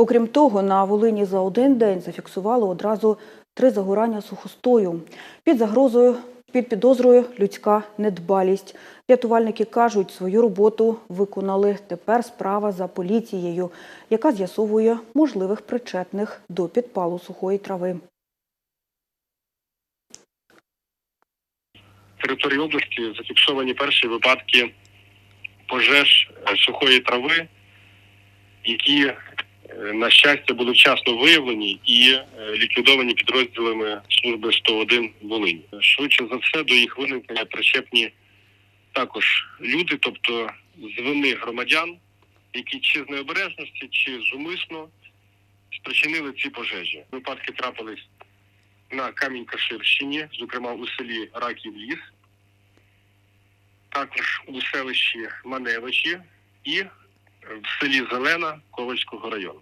Окрім того, на Волині за один день зафіксували одразу три загорання сухостою. Під загрозою, під підозрою людська недбалість. Рятувальники кажуть, свою роботу виконали. Тепер справа за поліцією, яка з'ясовує можливих причетних до підпалу сухої трави. території області зафіксовані перші випадки пожеж е, сухої трави, які, на щастя, були вчасно виявлені і е, ліквідовані підрозділами служби 101 Волинь. Швидше за все до їх виникнення причепні також люди, тобто з вини громадян, які чи з необережності, чи зумисно спричинили ці пожежі. Випадки трапились на Камінь-Каширщині, зокрема у селі Раків Ліс, також у селищі Маневичі і в селі Зелена Ковальського району.